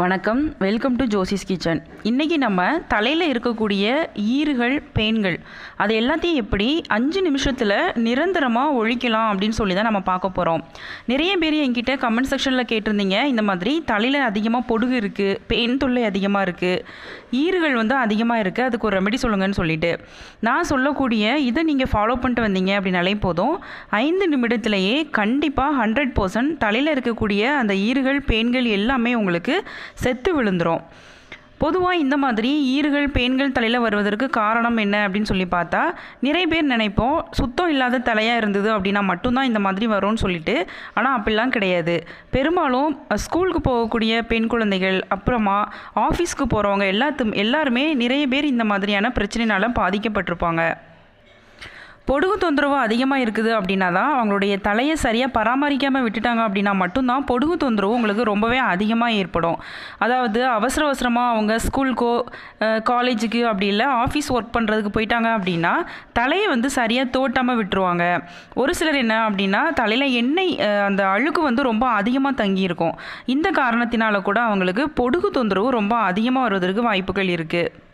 வணக்கம். Welcome to Josie's kitchen இன்றைக்கி நம்ம தலையில் இருக்கக்கூடிய ஈறுகள் பேன்கள் அது எல்லாத்தையும் எப்படி அஞ்சு நிமிஷத்தில் நிரந்தரமாக ஒழிக்கலாம் அப்படின்னு சொல்லி தான் நம்ம பார்க்க போகிறோம் நிறைய பேர் என்கிட்ட கமெண்ட் செக்ஷனில் கேட்டிருந்தீங்க. இந்த மாதிரி தலையில் அதிகமாக பொடுகு இருக்குது பெயின் தொல்லை அதிகமாக இருக்குது ஈறுகள் வந்து அதிகமாக இருக்குது அதுக்கு ஒரு ரெமெடி சொல்லுங்கன்னு சொல்லிட்டு. நான் சொல்லக்கூடிய இதை நீங்கள் ஃபாலோ பண்ணிட்டு வந்தீங்க அப்படின்னாலே போதும். ஐந்து நிமிடத்திலேயே கண்டிப்பாக ஹண்ட்ரட் பர்சன்ட் தலையில் இருக்கக்கூடிய அந்த ஈறுகள் பேன்கள் எல்லாமே உங்களுக்கு செத்து விழுந்துரும். பொதுவாக இந்த மாதிரி ஈறுகள் பேன்கள் தலையில் வருவதற்கு காரணம் என்ன அப்படின்னு சொல்லி பார்த்தா நிறைய பேர் நினைப்போம் சுத்தம் இல்லாத தலையாக இருந்தது அப்படின்னா மட்டும்தான் இந்த மாதிரி வரும்னு சொல்லிட்டு ஆனால் அப்படிலாம் கிடையாது. பெரும்பாலும் ஸ்கூலுக்கு போகக்கூடிய பெண் குழந்தைகள் அப்புறமா ஆஃபீஸ்க்கு போகிறவங்க எல்லாத்து எல்லாருமே நிறைய பேர் இந்த மாதிரியான பிரச்சனைனால பாதிக்கப்பட்டிருப்பாங்க. பொடுகு தொந்தரவு அதிகமாக இருக்குது அப்படின்னா தான் அவங்களுடைய தலையை சரியாக பராமரிக்காமல் விட்டுட்டாங்க அப்படின்னா மட்டும்தான் பொடுகு தொந்தரவு உங்களுக்கு ரொம்பவே அதிகமாக ஏற்படும். அதாவது அவசர அவசரமாக அவங்க ஸ்கூலுக்கோ காலேஜுக்கு அப்படி இல்லை ஆஃபீஸ் ஒர்க் பண்ணுறதுக்கு போயிட்டாங்க அப்படின்னா தலையை வந்து சரியாக தோட்டாமல் விட்டுருவாங்க. ஒரு சிலர் என்ன அப்படின்னா தலையில் எண்ணெய் அந்த அழுக்கு வந்து ரொம்ப அதிகமாக தங்கியிருக்கும் இந்த காரணத்தினால கூட அவங்களுக்கு பொடுகு தொந்தரவு ரொம்ப அதிகமாக வருவதற்கு வாய்ப்புகள் இருக்குது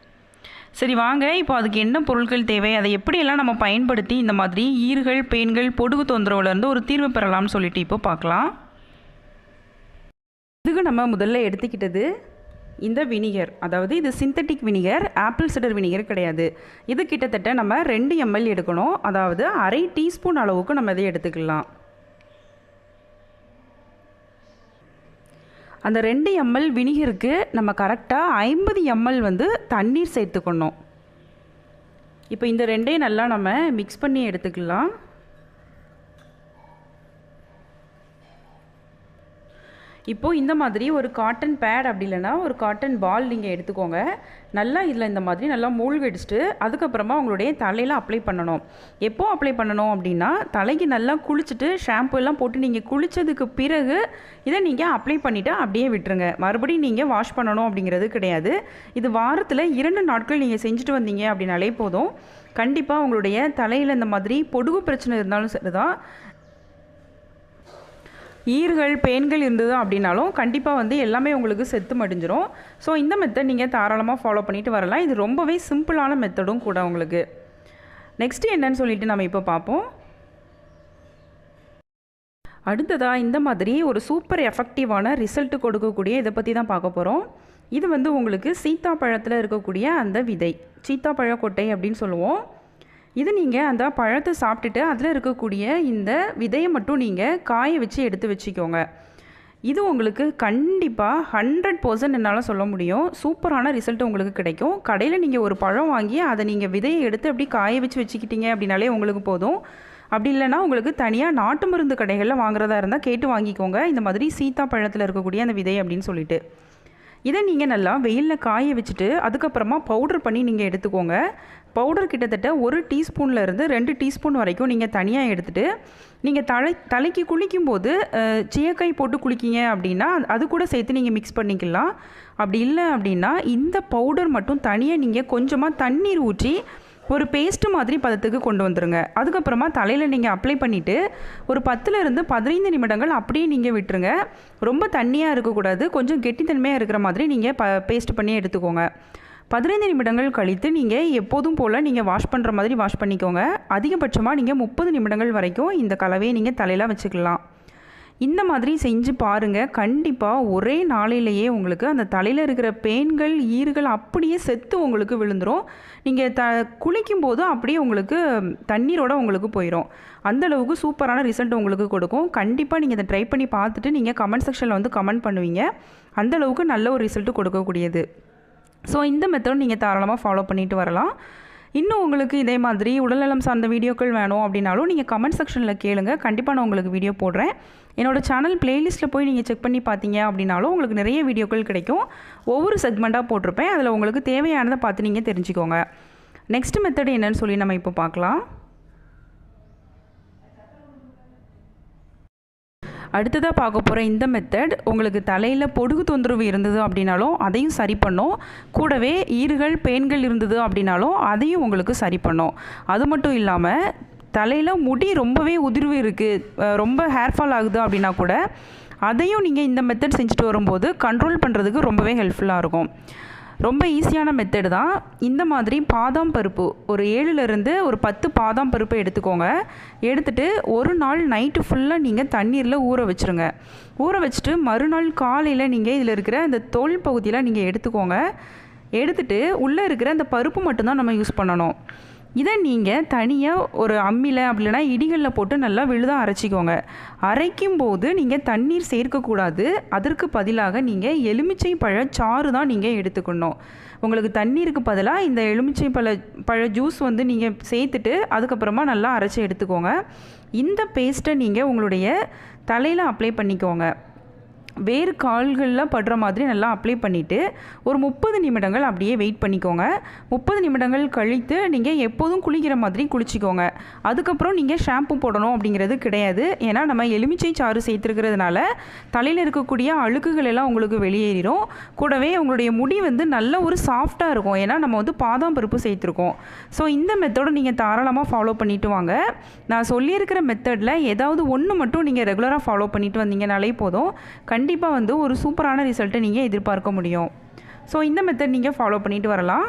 சரி வாங்க. இப்போ அதுக்கு என்ன பொருட்கள் தேவை? அதை எப்படியெல்லாம் நம்ம பயன்படுத்தி இந்த மாதிரி ஈறுகள் பேன்கள் பொடுகு தொந்தரவுலேருந்து ஒரு தீர்வு பெறலாம்னு சொல்லிட்டு இப்போ பார்க்கலாம். இதுக்கு நம்ம முதல்ல எடுத்துக்கிட்டது இந்த வினிகர். அதாவது இது synthetic vinegar apple cider vinegar கிடையாது. இது கிட்டத்தட்ட நம்ம ரெண்டு எம்எல் எடுக்கணும். அதாவது அரை டீஸ்பூன் அளவுக்கு நம்ம இதை எடுத்துக்கலாம். அந்த ரெண்டு எம்எல் வினிகருக்கு நம்ம கரெக்டாக ஐம்பது எம்எல் வந்து தண்ணீர் சேர்த்துக்கணும். இப்போ இந்த ரெண்டையும் நல்லா நம்ம மிக்ஸ் பண்ணி எடுத்துக்கலாம். இப்போது இந்த மாதிரி ஒரு காட்டன் பேட் அப்படி இல்லைன்னா ஒரு காட்டன் பால் நீங்கள் எடுத்துக்கோங்க. நல்லா இதில் இந்த மாதிரி நல்லா மூழ்கடிச்சிட்டு அதுக்கப்புறமா உங்களுடைய தலையில் அப்ளை பண்ணணும். எப்போ அப்ளை பண்ணணும் அப்படின்னா தலைக்கு நல்லா குளிச்சுட்டு ஷாம்பு எல்லாம் போட்டு நீங்கள் குளித்ததுக்கு பிறகு இதை நீங்கள் அப்ளை பண்ணிவிட்டு அப்படியே விட்டுருங்க. மறுபடியும் நீங்கள் வாஷ் பண்ணணும் அப்படிங்கிறது கிடையாது. இது வாரத்தில் இரண்டு நாட்கள் நீங்கள் செஞ்சுட்டு வந்தீங்க அப்படின்னாலே போதும். கண்டிப்பாக உங்களுடைய தலையில் இந்த மாதிரி பொடுகு பிரச்சனை இருந்தாலும் சரிதான். ஈர்கள் பேன்கள் இருந்தது அப்படின்னாலும் கண்டிப்பாக வந்து எல்லாமே உங்களுக்கு செத்து மடிஞ்சிரும். ஸோ இந்த மெத்தட் நீங்கள் தாராளமாக ஃபாலோ பண்ணிட்டு வரலாம். இது ரொம்பவே சிம்பிளான மெத்தடும் கூட உங்களுக்கு. நெக்ஸ்ட்டு என்னன்னு சொல்லிட்டு நம்ம இப்போ பார்ப்போம் அடுத்ததாக இந்த மாதிரி ஒரு சூப்பர் எஃபெக்டிவான ரிசல்ட் கொடுக்கக்கூடிய இதை பற்றி தான் பார்க்க போகிறோம் இது வந்து உங்களுக்கு சீத்தாப்பழத்தில் இருக்கக்கூடிய அந்த விதை. சீத்தாப்பழ கொட்டை அப்படின்னு சொல்லுவோம். இது நீங்கள் அந்த பழத்தை சாப்பிட்டுட்டு அதில் இருக்கக்கூடிய இந்த விதையை மட்டும் நீங்கள் காய வச்சு எடுத்து வச்சுக்கோங்க. இது உங்களுக்கு கண்டிப்பாக ஹண்ட்ரட் பர்சன்ட் என்னால் சொல்ல முடியும். சூப்பரான ரிசல்ட் உங்களுக்கு கிடைக்கும். கடையில் நீங்கள் ஒரு பழம் வாங்கி அதை நீங்கள் விதையை எடுத்து அப்படி காய வச்சு வச்சுக்கிட்டீங்க அப்படின்னாலே உங்களுக்கு போதும். அப்படி இல்லைன்னா உங்களுக்கு தனியாக நாட்டு மருந்து கடைகளில் வாங்குறதா இருந்தால் கேட்டு வாங்கிக்கோங்க. இந்த மாதிரி சீத்தா பழத்தில் இருக்கக்கூடிய அந்த விதை அப்படின்னு சொல்லிட்டு. இதை நீங்கள் நல்லா வெயிலில் காய வச்சுட்டு அதுக்கப்புறமா பவுடர் பண்ணி நீங்கள் எடுத்துக்கோங்க. பவுடர் கிட்டத்தட்ட ஒரு டீஸ்பூனில் இருந்து ரெண்டு டீஸ்பூன் வரைக்கும் நீங்கள் தனியாக எடுத்துகிட்டு நீங்கள் தலை தலைக்கு குளிக்கும்போது சீயக்காய் போட்டு குளிக்கிங்க அப்படின்னா அது கூட சேர்த்து நீங்கள் மிக்ஸ் பண்ணிக்கலாம். அப்படி இல்லை அப்படின்னா இந்த பவுடர் மட்டும் தனியாக நீங்கள் கொஞ்சமாக தண்ணீர் ஊற்றி ஒரு பேஸ்ட் மாதிரி பதத்துக்கு கொண்டு வந்துடுங்க அதுக்கப்புறமா தலையில் நீங்கள் அப்ளை பண்ணிவிட்டு ஒரு பத்துலேருந்து பதினைந்து நிமிடங்கள் அப்படியே நீங்கள் விட்டுருங்க. ரொம்ப தண்ணியாக இருக்கக்கூடாது. கொஞ்சம் கெட்டித்தன்மையாக இருக்கிற மாதிரி நீங்கள் ப பேஸ்ட் பண்ணி எடுத்துக்கோங்க. பதினைந்து நிமிடங்கள் கழித்து நீங்கள் எப்போதும் போல் நீங்கள் வாஷ் பண்ணுற மாதிரி வாஷ் பண்ணிக்கோங்க. அதிகபட்சமாக நீங்கள் முப்பது நிமிடங்கள் வரைக்கும் இந்த கலவையை நீங்கள் தலையில் வச்சுக்கலாம். இந்த மாதிரி செஞ்சு பாருங்கள் கண்டிப்பாக ஒரே நாளையிலேயே உங்களுக்கு அந்த தலையில் இருக்கிற பேன்கள் ஈறுகள் அப்படியே செத்து உங்களுக்கு விழுந்துடும் நீங்கள் த குளிக்கும்போது அப்படியே உங்களுக்கு தண்ணீரோட உங்களுக்கு போயிடும் அந்தளவுக்கு சூப்பரான ரிசல்ட் உங்களுக்கு கொடுக்கும். கண்டிப்பாக நீங்கள் இதை ட்ரை பண்ணி பார்த்துட்டு நீங்கள் கமெண்ட் செக்ஷனில் வந்து கமெண்ட் பண்ணுவீங்க. அந்தளவுக்கு நல்ல ஒரு ரிசல்ட்டு கொடுக்கக்கூடியது. ஸோ இந்த மெத்தட் நீங்கள் தாராளமாக ஃபாலோ பண்ணிட்டு வரலாம். இன்னும் உங்களுக்கு இதே மாதிரி உடல்நலம் சார்ந்த வீடியோக்கள் வேணும் அப்படின்னாலும் நீங்கள் கமெண்ட் செக்ஷனில் கேளுங்க. கண்டிப்பாக நான் உங்களுக்கு வீடியோ போடுறேன். என்னோடய சேனல் பிளேலிஸ்ட்டில் போய் நீங்கள் செக் பண்ணி பார்த்தீங்க அப்படின்னாலும் உங்களுக்கு நிறைய வீடியோக்கள் கிடைக்கும். ஒவ்வொரு செக்மெண்ட்டாக போட்டிருப்பேன். அதில் உங்களுக்கு தேவையானதை பார்த்து நீங்கள் தெரிஞ்சுக்கோங்க. நெக்ஸ்ட் மெத்தட் என்னன்னு சொல்லி நம்ம இப்போ பார்க்கலாம். அடுத்ததாக பார்க்க போகிற இந்த மெத்தட் உங்களுக்கு தலையில் பொடுகு தொந்தரவு இருந்தது அப்படின்னாலும் அதையும் சரி பண்ணும். கூடவே ஈறுகள் பேன்கள் இருந்தது அப்படின்னாலும் அதையும் உங்களுக்கு சரி பண்ணும். அது மட்டும் இல்லாமல் தலையில் முடி ரொம்பவே உதிர்வு இருக்குது ரொம்ப ஹேர் ஃபால் ஆகுது அப்படின்னா கூட அதையும் நீங்கள் இந்த மெத்தட் செஞ்சுட்டு வரும்போது கண்ட்ரோல் பண்ணுறதுக்கு ரொம்பவே ஹெல்ப்ஃபுல்லாக இருக்கும். ரொம்ப ஈஸியான மெத்தடு தான். இந்த மாதிரி பாதாம் பருப்பு ஒரு ஏழுலேருந்து ஒரு பத்து பாதாம் பருப்பை எடுத்துக்கோங்க. எடுத்துகிட்டு ஒரு நாள் நைட்டு ஃபுல்லாக நீங்கள் தண்ணீரில் ஊற வச்சுருங்க. ஊற வச்சுட்டு மறுநாள் காலையில் நீங்கள் இதில் இருக்கிற அந்த தோல் பகுதியில் நீங்கள் எடுத்துக்கோங்க. எடுத்துகிட்டு உள்ளே இருக்கிற அந்த பருப்பு மட்டும்தான் நம்ம யூஸ் பண்ணணும். இதை நீங்கள் தனியாக ஒரு அம்மியில் அப்படி இடிகளில் போட்டு நல்லா விழுதாக அரைச்சிக்கோங்க. அரைக்கும் போது நீங்கள் தண்ணீர் சேர்க்கக்கூடாது. அதற்கு பதிலாக நீங்கள் எலுமிச்சை பழ சாறு தான் நீங்கள் எடுத்துக்கணும். உங்களுக்கு தண்ணீருக்கு பதிலாக இந்த எலுமிச்சை பழ பழ ஜூஸ் வந்து நீங்கள் சேர்த்துட்டு அதுக்கப்புறமா நல்லா அரைச்சி எடுத்துக்கோங்க. இந்த பேஸ்ட்டை நீங்கள் உங்களுடைய தலையில் அப்ளை பண்ணிக்கோங்க. வேறு கால்களில் படுற மாதிரி நல்லா அப்ளை பண்ணிவிட்டு ஒரு முப்பது நிமிடங்கள் அப்படியே வெயிட் பண்ணிக்கோங்க. முப்பது நிமிடங்கள் கழித்து நீங்கள் எப்போதும் குளிக்கிற மாதிரி குளிச்சிக்கோங்க. அதுக்கப்புறம் நீங்கள் ஷாம்பு போடணும் அப்படிங்கிறது கிடையாது. ஏன்னா நம்ம எலுமிச்சை சாறு சேர்த்துருக்கிறதுனால தலையில் இருக்கக்கூடிய அழுக்குகள் எல்லாம் உங்களுக்கு வெளியேறிடும் கூடவே உங்களுடைய முடி வந்து நல்ல ஒரு சாஃப்டாக இருக்கும். ஏன்னா நம்ம வந்து பாதாம் பருப்பு சேர்த்துருக்கோம். ஸோ இந்த மெத்தடை நீங்கள் தாராளமாக ஃபாலோ பண்ணிவிட்டு வாங்க. நான் சொல்லியிருக்கிற மெத்தடில் ஏதாவது ஒன்று மட்டும் நீங்கள் ரெகுலராக ஃபாலோ பண்ணிட்டு வந்தீங்கனாலே போதும். கண்டிப்பாக வந்து ஒரு சூப்பரான ரிசல்ட்டை நீங்கள் எதிர்பார்க்க முடியும். ஸோ இந்த மெத்தட் நீங்கள் ஃபாலோ பண்ணிட்டு வரலாம்.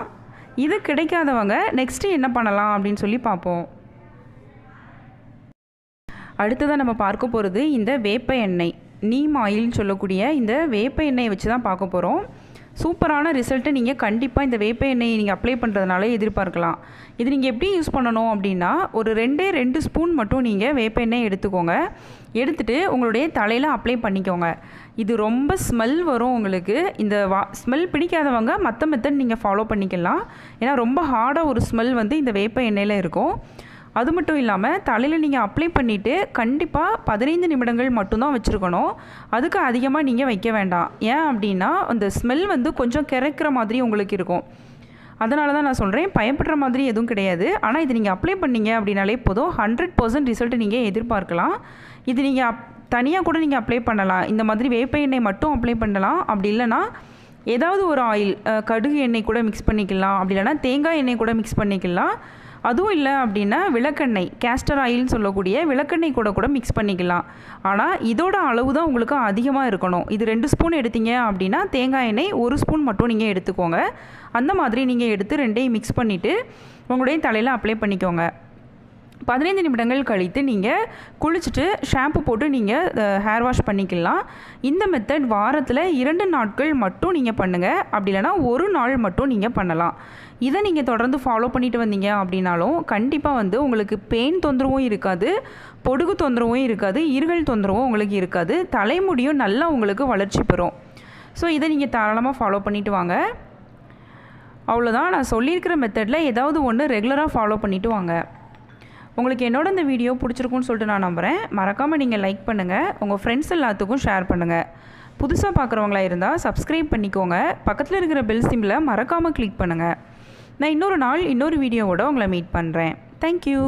இது கிடைக்காதவங்க நெக்ஸ்ட்டு என்ன பண்ணலாம் அப்படின்னு சொல்லி பார்ப்போம். அடுத்ததாக நம்ம பார்க்க போகிறது இந்த வேப்ப எண்ணெய். நீம் ஆயில்னு சொல்லக்கூடிய இந்த வேப்ப எண்ணெயை வச்சு தான் பார்க்க போகிறோம் சூப்பரான ரிசல்ட்டை நீங்கள் கண்டிப்பாக இந்த வேப்ப எண்ணெயை நீங்கள் அப்ளை பண்ணுறதுனால எதிர்பார்க்கலாம். இது நீங்கள் எப்படி யூஸ் பண்ணணும் அப்படின்னா ஒரு ரெண்டே ரெண்டு ஸ்பூன் மட்டும் நீங்கள் வேப்ப எண்ணெய் எடுத்துக்கோங்க. எடுத்துகிட்டு உங்களுடைய தலையில் அப்ளை பண்ணிக்கோங்க. இது ரொம்ப ஸ்மெல் வரும் உங்களுக்கு. இந்த வா ஸ்மெல் பிடிக்காதவங்க மற்ற மெத்தட் நீங்கள் ஃபாலோ பண்ணிக்கலாம். ஏன்னா ரொம்ப ஹார்டாக ஒரு ஸ்மெல் வந்து இந்த வேப்ப எண்ணெயில் இருக்கும். அது மட்டும் இல்லாமல் தலையில் நீங்கள் அப்ளை பண்ணிவிட்டு கண்டிப்பாக பதினைந்து நிமிடங்கள் மட்டும்தான் வச்சுருக்கணும். அதுக்கு அதிகமாக நீங்கள் வைக்க வேண்டாம். ஏன் அப்படின்னா அந்த ஸ்மெல் வந்து கொஞ்சம் கிறக்கிற மாதிரி உங்களுக்கு இருக்கும். அதனால தான் நான் சொல்கிறேன் பயப்படுற மாதிரி எதுவும் கிடையாது. ஆனால் இது நீங்கள் அப்ளை பண்ணீங்க அப்படின்னாலே போதும். ஹண்ட்ரட் பர்சன்ட் ரிசல்ட் நீங்கள் எதிர்பார்க்கலாம். இது நீங்கள் அப் தனியாக கூட நீங்கள் அப்ளை பண்ணலாம். இந்த மாதிரி வேப்ப எண்ணெய் மட்டும் அப்ளை பண்ணலாம். அப்படி இல்லைன்னா ஏதாவது ஒரு ஆயில் கடுகு எண்ணெய் கூட மிக்ஸ் பண்ணிக்கலாம். அப்படி இல்லைன்னா தேங்காய் எண்ணெய் கூட மிக்ஸ் பண்ணிக்கலாம். அதுவும் இல்லை அப்படின்னா விளக்கெண்ணெய் கேஸ்டர் ஆயில்னு சொல்லக்கூடிய விளக்கெண்ணெய் கூட கூட மிக்ஸ் பண்ணிக்கலாம். ஆனால் இதோட அளவு தான் உங்களுக்கு அதிகமாக இருக்கணும். இது ரெண்டு ஸ்பூன் எடுத்தீங்க அப்படின்னா தேங்காய் எண்ணெய் ஒரு ஸ்பூன் மட்டும் நீங்கள் எடுத்துக்கோங்க. அந்த மாதிரி நீங்கள் எடுத்து ரெண்டையும் மிக்ஸ் பண்ணிவிட்டு உங்களுடைய தலையில் அப்ளை பண்ணிக்கோங்க. பதினைந்து நிமிடங்கள் கழித்து நீங்கள் குளிச்சுட்டு ஷாம்பு போட்டு நீங்கள் ஹேர் வாஷ் பண்ணிக்கலாம். இந்த மெத்தட் வாரத்தில் இரண்டு நாட்கள் மட்டும் நீங்கள் பண்ணுங்கள் அப்படி இல்லைனா ஒரு நாள் மட்டும் நீங்கள் பண்ணலாம். இதை நீங்கள் தொடர்ந்து ஃபாலோ பண்ணிட்டு வந்தீங்க அப்படின்னாலும் கண்டிப்பாக வந்து உங்களுக்கு பெயின் தொந்தரவும் இருக்காது பொடுகு தொந்தரவும் இருக்காது இருகல் தொந்தரவும் உங்களுக்கு இருக்காது. தலைமுடியும் நல்லா உங்களுக்கு வளர்ச்சி பெறும். ஸோ இதை நீங்கள் தாராளமாக ஃபாலோ பண்ணிட்டு வாங்க. அவ்வளோதான் நான் சொல்லியிருக்கிற மெத்தடில் ஏதாவது ஒன்று ரெகுலராக ஃபாலோ பண்ணிவிட்டு வாங்க. உங்களுக்கு என்னோட இந்த வீடியோ பிடிச்சிருக்குன்னு சொல்லிட்டு நான் நம்புகிறேன் மறக்காமல் நீங்கள் லைக் பண்ணுங்கள் உங்கள் ஃப்ரெண்ட்ஸ் எல்லாத்துக்கும் ஷேர் பண்ணுங்கள் புதுசாக பார்க்குறவங்களா இருந்தால் சப்ஸ்கிரைப் பண்ணிக்கோங்க. பக்கத்தில் இருக்கிற பெல் சிம்மில் மறக்காமல் கிளிக் பண்ணுங்கள் நான் இன்னொரு நாள் இன்னொரு வீடியோவோட உங்களை மீட் பண்ணுறேன் தேங்க்யூ